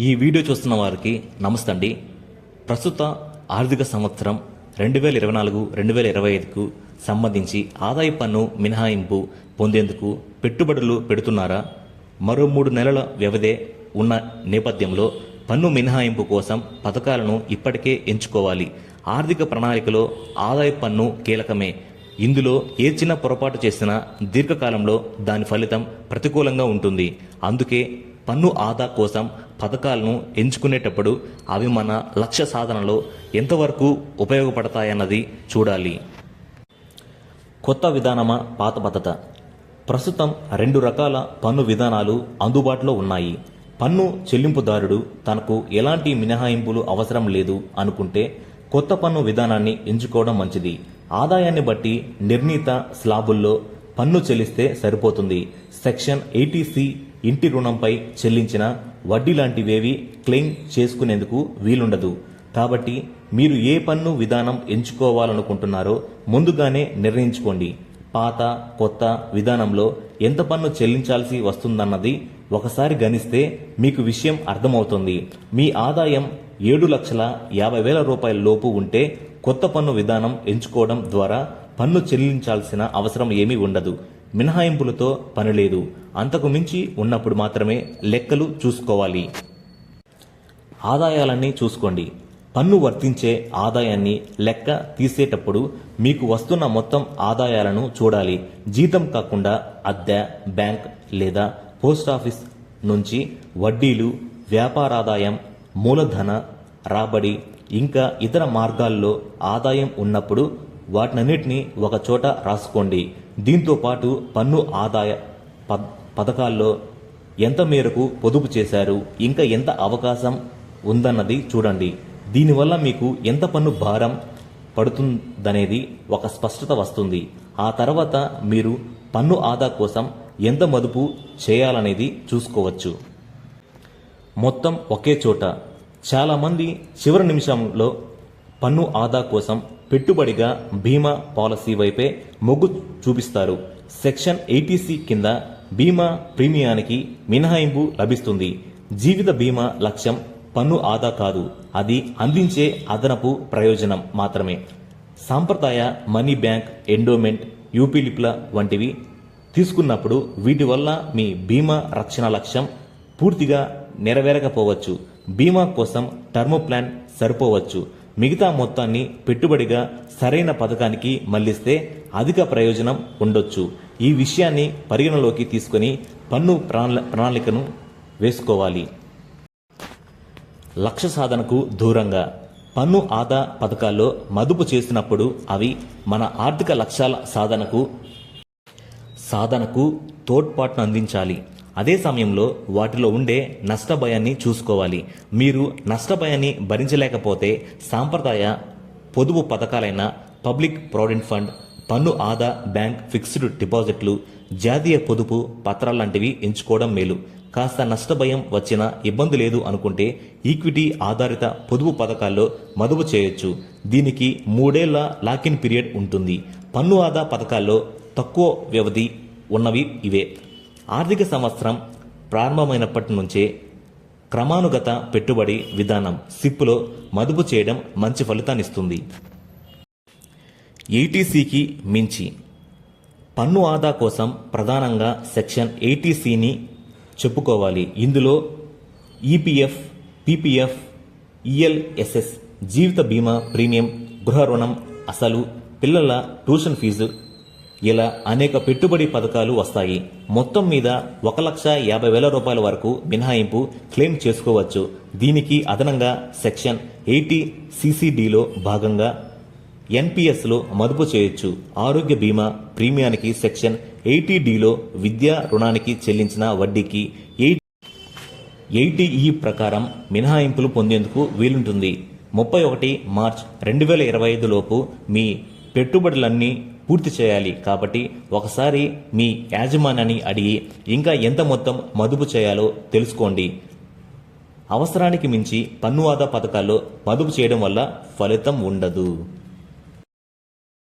ఈ వీడియో చూస్తున్న వారికి నమస్తే అండి ప్రస్తుత ఆర్థిక సంవత్సరం రెండు వేల ఇరవై నాలుగు రెండు వేల ఇరవై ఐదుకు సంబంధించి ఆదాయ పన్ను మినహాయింపు పొందేందుకు పెట్టుబడులు పెడుతున్నారా? మరో మూడు నెలల వ్యవధే ఉన్న నేపథ్యంలో పన్ను మినహాయింపు కోసం పథకాలను ఇప్పటికే ఎంచుకోవాలి. ఆర్థిక ప్రణాళికలో ఆదాయ పన్ను కీలకమే. ఇందులో ఏ చిన్న పొరపాటు చేసినా దీర్ఘకాలంలో దాని ఫలితం ప్రతికూలంగా ఉంటుంది. అందుకే పన్ను ఆదా కోసం పథకాలను ఎంచుకునేటప్పుడు అవి మన లక్ష్య సాధనలో ఎంతవరకు ఉపయోగపడతాయన్నది చూడాలి. కొత్త విధానమా పాత పద్ధత? ప్రస్తుతం రెండు రకాల పన్ను విధానాలు అందుబాటులో ఉన్నాయి. పన్ను చెల్లింపుదారుడు తనకు ఎలాంటి మినహాయింపులు అవసరం లేదు అనుకుంటే కొత్త పన్ను విధానాన్ని ఎంచుకోవడం మంచిది. ఆదాయాన్ని బట్టి నిర్ణీత స్లాబుల్లో పన్ను చెల్లిస్తే సరిపోతుంది. సెక్షన్ ఎయిటీసీ ఇంటి రుణంపై చెల్లించిన వడ్డీ లాంటివేవి క్లెయిమ్ చేసుకునేందుకు వీలుండదు. కాబట్టి మీరు ఏ పన్ను విధానం ఎంచుకోవాలనుకుంటున్నారో ముందుగానే నిర్ణయించుకోండి. పాత కొత్త విధానంలో ఎంత పన్ను చెల్లించాల్సి వస్తుందన్నది ఒకసారి గణిస్తే మీకు విషయం అర్థమవుతుంది. మీ ఆదాయం ఏడు లక్షల యాభై వేల రూపాయల లోపు ఉంటే కొత్త పన్ను విధానం ఎంచుకోవడం ద్వారా పన్ను చెల్లించాల్సిన అవసరం ఏమీ ఉండదు. మినహాయింపులతో పని లేదు. అంతకు మించి ఉన్నప్పుడు మాత్రమే లెక్కలు చూసుకోవాలి. ఆదాయాలన్నీ చూసుకోండి. పన్ను వర్తించే ఆదాయాన్ని లెక్క తీసేటప్పుడు మీకు వస్తున్న మొత్తం ఆదాయాలను చూడాలి. జీతం కాకుండా అద్దె బ్యాంక్ లేదా పోస్ట్ ఆఫీస్ నుంచి వడ్డీలు వ్యాపారాదాయం మూలధన రాబడి ఇంకా ఇతర మార్గాల్లో ఆదాయం ఉన్నప్పుడు వాటినన్నిటినీ ఒక చోట రాసుకోండి. దీంతో పాటు పన్ను ఆదాయ పథకాల్లో ఎంత మేరకు పొదుపు చేశారు ఇంకా ఎంత అవకాశం ఉందన్నది చూడండి. దీనివల్ల మీకు ఎంత పన్ను భారం పడుతుందనేది ఒక స్పష్టత వస్తుంది. ఆ తర్వాత మీరు పన్ను ఆదా కోసం ఎంత మదుపు చేయాలనేది చూసుకోవచ్చు. మొత్తం ఒకే చోట చాలామంది చివరి నిమిషంలో పన్ను ఆదా కోసం పెట్టుబడిగా బీమా పాలసీ వైపే మొగ్గు చూపిస్తారు. సెక్షన్ ఎయిటీసీ కింద బీమా ప్రీమియానికి మినహాయింపు లభిస్తుంది. జీవిత బీమా లక్ష్యం పన్ను ఆదా కాదు. అది అందించే అదనపు ప్రయోజనం మాత్రమే. సాంప్రదాయ మనీ బ్యాంక్ ఎండోమెంట్ యూపీలిప్ల వంటివి తీసుకున్నప్పుడు వీటి వల్ల మీ బీమా రక్షణ లక్ష్యం పూర్తిగా నెరవేరకపోవచ్చు. బీమా కోసం టర్మ్ ప్లాన్ సరిపోవచ్చు. మిగతా మొత్తాన్ని పెట్టుబడిగా సరైన పథకానికి మళ్ళిస్తే అధిక ప్రయోజనం ఉండొచ్చు. ఈ విషయాన్ని పరిగణలోకి తీసుకొని పన్ను ప్రణాళికను వేసుకోవాలి. లక్ష్య సాధనకు దూరంగా. పన్ను ఆదా పథకాల్లో మదుపు చేసినప్పుడు అవి మన ఆర్థిక లక్ష్యాల సాధనకు సాధనకు తోడ్పాటును అందించాలి. అదే సమయంలో వాటిలో ఉండే నష్టభయాన్ని చూసుకోవాలి. మీరు నష్టభయాన్ని భరించలేకపోతే సాంప్రదాయ పొదుపు పథకాలైన పబ్లిక్ ప్రావిడెంట్ ఫండ్ పన్ను ఆదా బ్యాంక్ ఫిక్స్డ్ డిపాజిట్లు జాతీయ పొదుపు పత్రాలాంటివి ఎంచుకోవడం మేలు. కాస్త నష్టభయం వచ్చినా ఇబ్బంది లేదు అనుకుంటే ఈక్విటీ ఆధారిత పొదుపు పథకాల్లో మదుపు చేయొచ్చు. దీనికి మూడేళ్ళ లాకిన్ పీరియడ్ ఉంటుంది. పన్ను ఆదా పథకాల్లో తక్కువ వ్యవధి ఉన్నవి ఇవే. ఆర్థిక సంవత్సరం ప్రారంభమైనప్పటి నుంచే క్రమానుగత పెట్టుబడి విధానం సిప్లో మదుపు చేయడం మంచి ఫలితాన్నిస్తుంది. ఏటీసీకి మించి పన్ను ఆదా కోసం ప్రధానంగా సెక్షన్ ఏటీసీని చెప్పుకోవాలి. ఇందులో ఈపీఎఫ్ పీపీఎఫ్ ఈఎల్ఎస్ఎస్ జీవిత బీమా ప్రీమియం గృహ రుణం అసలు పిల్లల ట్యూషన్ ఫీజు ఇలా అనేక పెట్టుబడి పథకాలు వస్తాయి. మొత్తం మీద ఒక లక్ష యాభై వేల రూపాయల వరకు మినహాయింపు క్లెయిమ్ చేసుకోవచ్చు. దీనికి అదనంగా సెక్షన్ ఎయిటీ సిసిడిలో భాగంగా ఎన్పిఎస్లో మదుపు చేయొచ్చు. ఆరోగ్య బీమా ప్రీమియానికి సెక్షన్ ఎయిటీ డిలో విద్యా రుణానికి చెల్లించిన వడ్డీకి ఎయిట్ ఎయిటీఈ ప్రకారం మినహాయింపులు పొందేందుకు వీలుంటుంది. ముప్పై ఒకటి మార్చ్ రెండు వేల ఇరవై ఐదు లోపు మీ పెట్టుబడులన్నీ పూర్తి చేయాలి కాబట్టి ఒకసారి మీ యాజమాన్యాన్ని అడిగి ఇంకా ఎంత మొత్తం మదుపు చేయాలో తెలుసుకోండి. అవసరానికి మించి పన్ను ఆదా పథకాల్లో మదుపు చేయడం వల్ల ఫలితం ఉండదు.